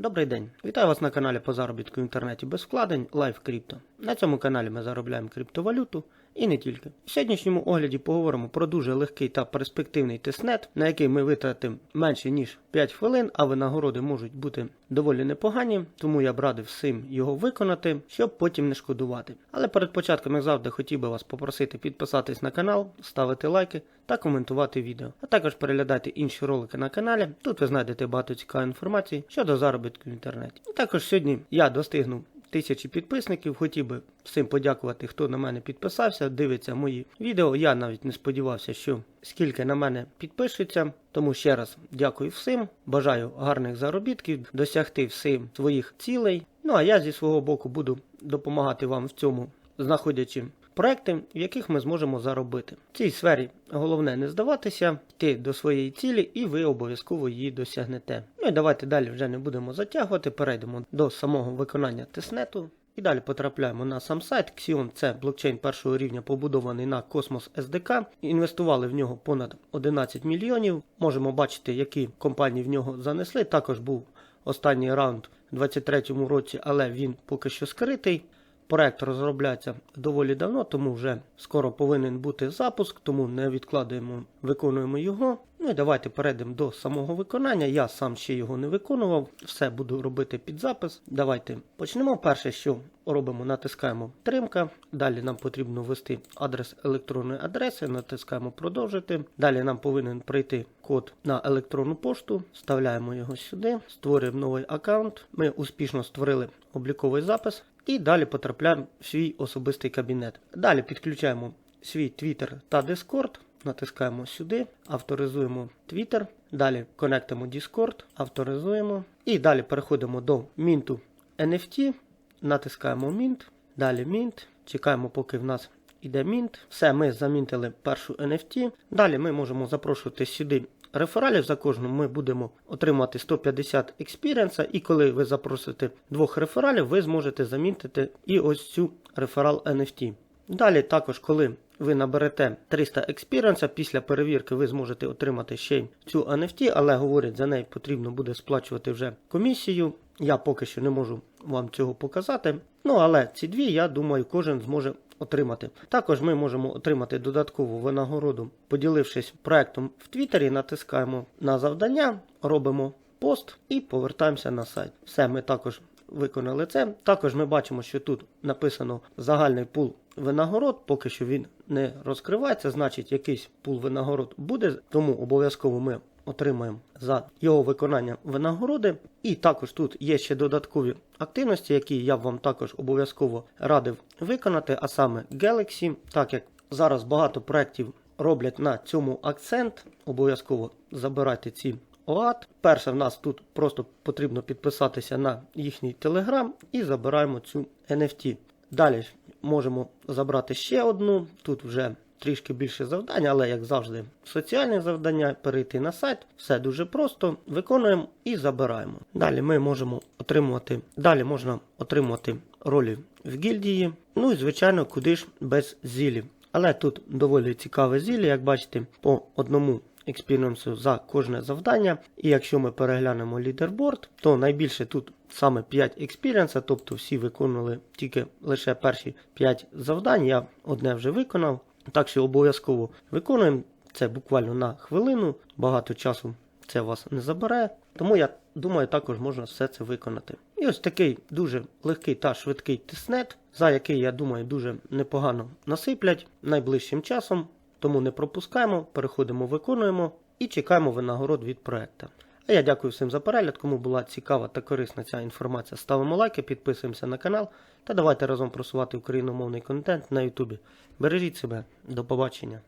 Добрий день! Вітаю вас на каналі по заробітку в інтернеті без вкладень Live Crypto. На цьому каналі ми заробляємо криптовалюту і не тільки. В сьогоднішньому огляді поговоримо про дуже легкий та перспективний тестнет, на який ми витратимо менше ніж 5 хвилин, а винагороди можуть бути доволі непогані, тому я б радив всім його виконати, щоб потім не шкодувати. Але перед початком, як завжди, хотів би вас попросити підписатись на канал, ставити лайки та коментувати відео. А також переглядайте інші ролики на каналі. Тут ви знайдете багато цікавої інформації щодо заробітку в інтернеті. І також сьогодні я достигнув тисячі підписників. Хотів би всім подякувати, хто на мене підписався, дивиться мої відео. Я навіть не сподівався, що скільки на мене підпишеться. Тому ще раз дякую всім. Бажаю гарних заробітків, досягти всім своїх цілей. Ну а я зі свого боку буду допомагати вам в цьому, знаходячи проекти, в яких ми зможемо заробити. В цій сфері головне не здаватися, йти до своєї цілі, і ви обов'язково її досягнете. Ну і давайте далі вже не будемо затягувати, перейдемо до самого виконання тестнету. І далі потрапляємо на сам сайт. Xion – це блокчейн першого рівня, побудований на Cosmos SDK. Інвестували в нього понад 11 мільйонів. Можемо бачити, які компанії в нього занесли. Також був останній раунд у 2023 році, але він поки що скритий. Проект розробляється доволі давно, тому вже скоро повинен бути запуск, тому не відкладуємо, виконуємо його. Ну і давайте перейдемо до самого виконання. Я сам ще його не виконував, все буду робити під запис. Давайте почнемо. Перше, що робимо, натискаємо тримка. Далі нам потрібно ввести адрес електронної адреси, натискаємо продовжити. Далі нам повинен прийти код на електронну пошту. Вставляємо його сюди, створюємо новий аккаунт. Ми успішно створили обліковий запис. І далі потрапляємо в свій особистий кабінет. Далі підключаємо свій Twitter та Discord. Натискаємо сюди, авторизуємо Twitter. Далі конектимо Discord, авторизуємо. І далі переходимо до мінту NFT. Натискаємо Mint. Далі Mint. Чекаємо, поки в нас іде Mint. Все, ми замінтили першу NFT. Далі ми можемо запрошувати сюди рефералів за кожну ми будемо отримати 150 експіріенса, і коли ви запросите двох рефералів, ви зможете замінтити і ось цю реферал NFT. Далі також, коли ви наберете 300 експіріенса, після перевірки ви зможете отримати ще й цю NFT, але говорять, за неї потрібно буде сплачувати вже комісію. Я поки що не можу вам цього показати. Ну, але ці дві, я думаю, кожен зможе отримати. Також ми можемо отримати додаткову винагороду, поділившись проектом в Твіттері, натискаємо на завдання, робимо пост і повертаємося на сайт. Все, ми також виконали це. Також ми бачимо, що тут написано загальний пул винагород, поки що він не розкривається, значить якийсь пул винагород буде, тому обов'язково ми отримаємо за його виконання винагороди. І також тут є ще додаткові активності, які я вам також обов'язково радив виконати, а саме Galaxy, так як зараз багато проєктів роблять на цьому акцент, обов'язково забирайте ці ОАТ. Перше в нас тут просто потрібно підписатися на їхній телеграм і забираємо цю NFT. Далі можемо забрати ще одну. Тут вже трішки більше завдань, але як завжди, соціальні завдання, перейти на сайт, все дуже просто. Виконуємо і забираємо. Далі ми можемо отримувати, далі можна отримувати ролі в гільдії. Ну і звичайно, куди ж без зілів. Але тут доволі цікаве зілля, як бачите, по одному експіріенсу за кожне завдання. І якщо ми переглянемо лідерборд, то найбільше тут саме 5 експіріенса, тобто всі виконували тільки лише перші 5 завдань. Я одне вже виконав. Так що обов'язково виконуємо це буквально на хвилину, багато часу це вас не забере. Тому я думаю, також можна все це виконати. І ось такий дуже легкий та швидкий тиснет, за який, я думаю, дуже непогано насиплять найближчим часом. Тому не пропускаємо, переходимо, виконуємо і чекаємо винагород від проекту. А я дякую всім за перегляд. Кому була цікава та корисна ця інформація, ставимо лайки, підписуємося на канал та давайте разом просувати україномовний контент на Ютубі. Бережіть себе, до побачення.